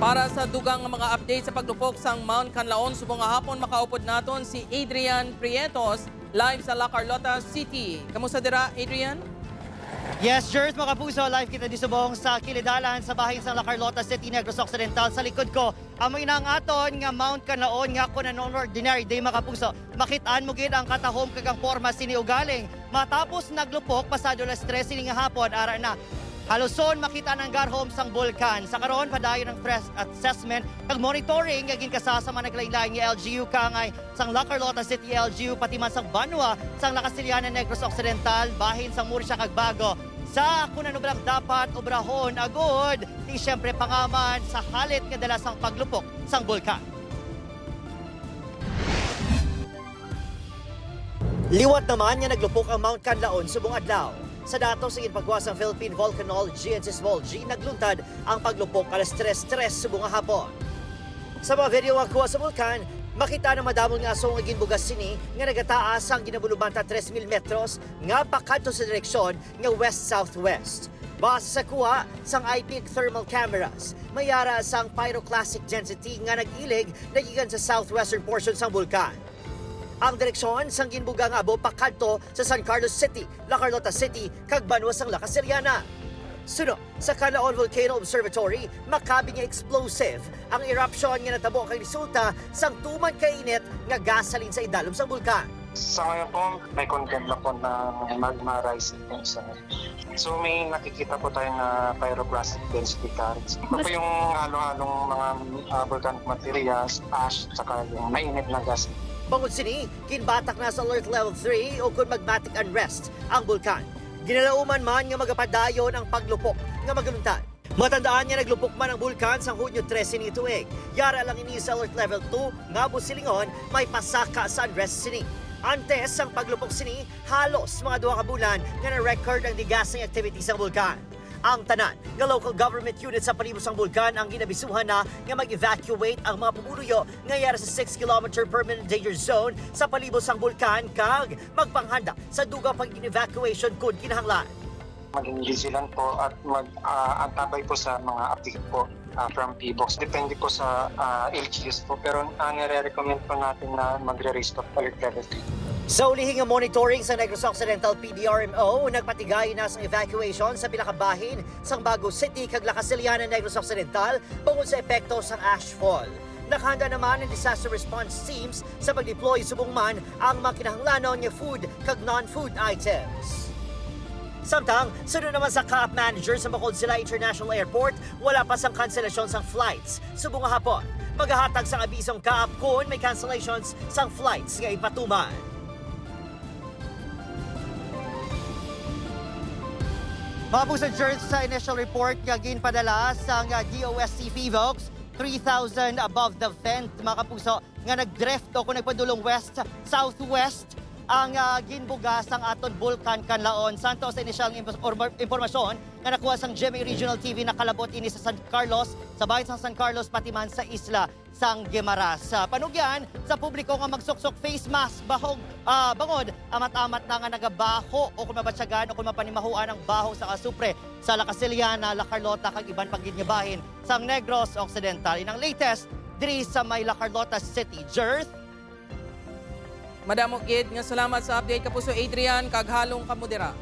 Para sa dugang mga update sa paglupok sa Mount Canlaon, subong hapon makaupod naton si Adrian Prietos live sa La Carlota City. Kamusta dira, Adrian? Yes, Jers, mga kapuso, live kita di subong sa Kilidalan sa bahin sa La Carlota City, Negros Occidental. Sa likod ko, amoy na ang aton nga Mount Canlaon nga ko na non-ordinary day, mga kapuso. Makitaan mo gid ang katahom kagang forma sini ugaling. Matapos naglupok, pasado las 13 nga hapon, ara na. Haluson makita ng garhom sang bulkan. Sa karon padayon ng threat assessment kag monitoring nga ginkasasama naglain-lain nga LGU kangay sang La Carlota City LGU pati man sang Banwa sang Lakasilianan Negros Occidental bahin sang Murcia kag Bago. Sa kunan ublang dapat obrahon agod di syempre pangaman sa halit nga dala sang paglupok sang bulkan. Liwat naman nga naglupok ang Mount Canlaon subong adlaw. Sa datos sa ipagwas ng Philippine Volcanology and Seismology, nagluntad ang paglupok alas 3-3 subong nga hapon. Sa mga video nga kuha sa bulkan, makita na madamong nga aso nga ginbugas sini nga nagataas ang ginabulubanta 3,000 metros nga pakadto sa direksyon nga west-southwest. Base sa kuha sang IPIC thermal cameras, mayara sang pyroclastic density nga nag-ilig nagikan sa southwestern portion sang bulkan. Ang direksyon sang ginbuga nga abo pakadto sa San Carlos City, La Carlota City, kag Banwa sang La Casiliana. Suno, sa Calaon Volcano Observatory, makabi nga explosive ang eruption nga natabo kay resulta sang tuman kainit nga gasalin sa idalom sang bulkan. Sa ngayon po, may content na po na magma rising po sa So may nakikita po tayo na pyroclastic density currents. Ito po yung halo-halong mga uh, volcanic materials, ash, saka yung mainit na gas. Bangod sini, kinbatak na sa alert level 3 o kung magmatic unrest ang bulkan. Ginalauman man nga magapadayon ang paglupok nga magaluntan. Matandaan niya naglupok man ang bulkan sa Hunyo 13 ni tuig. Yara lang ini sa alert level 2 nga busilingon may pasaka sa unrest sini. Antes ang paglupok sini, halos mga duha ka bulan nga na-record ang digasing activity sa bulkan. Ang tanan nga local government unit sa palibot sang bulkan ang ginabisuhan na nga mag-evacuate ang mga pumuluyo nga yara sa 6 km permanent danger zone sa palibot sang bulkan kag magpanghanda sa dugang pag-evacuation kung kinahanglan. Maging vigilant po at mag uh, antabay po sa mga update po uh, from PBOX. Depende po sa uh, LGUs po. Pero ang nire-recommend po natin na magre-raise to alert level 3. Sa ulihing monitoring sa Negros Occidental PDRMO, nagpatigay na sa evacuation sa pinakabahin sang Bago City kag La Casiliana, Negros Occidental bungod sa epekto sang ashfall. Nakahanda naman ang disaster response teams sa pag-deploy subong man ang mga kinahanglanon nga food kag non-food items. Samtang, sunod naman sa CAP manager sa Bacol Sila International Airport, wala pa sang kanselasyon sang flights. Subong hapon, maghahatag sang abisong CAP kung may cancellations sang flights nga ipatuman. Mabog sa Jers sa initial report nga ginpadala sa nga DOST FIVOX, 3,000 above the vent mga kapuso nga nagdrift o kung nagpadulong west southwest ang uh, ginbugas ang aton Vulcan Canlaon. Santos sa ng impor- impormasyon nga nakuha sang GMA Regional TV na kalabot ini sa San Carlos, sa bayan sa San Carlos pati man sa isla sang Gemaras. Sa panugyan sa publiko nga magsuksok face mask bahog ah, bangod amat-amat na nga nagabaho o kung mabatsyagan o kung mapanimahuan ang baho sa kasupre sa La Casiliana, La Carlota kag iban pagid nga bahin sang Negros Occidental. Inang latest diri sa may La Carlota City, Jerth. Madamo gid nga salamat sa update kapuso Adrian kag halong kamudira.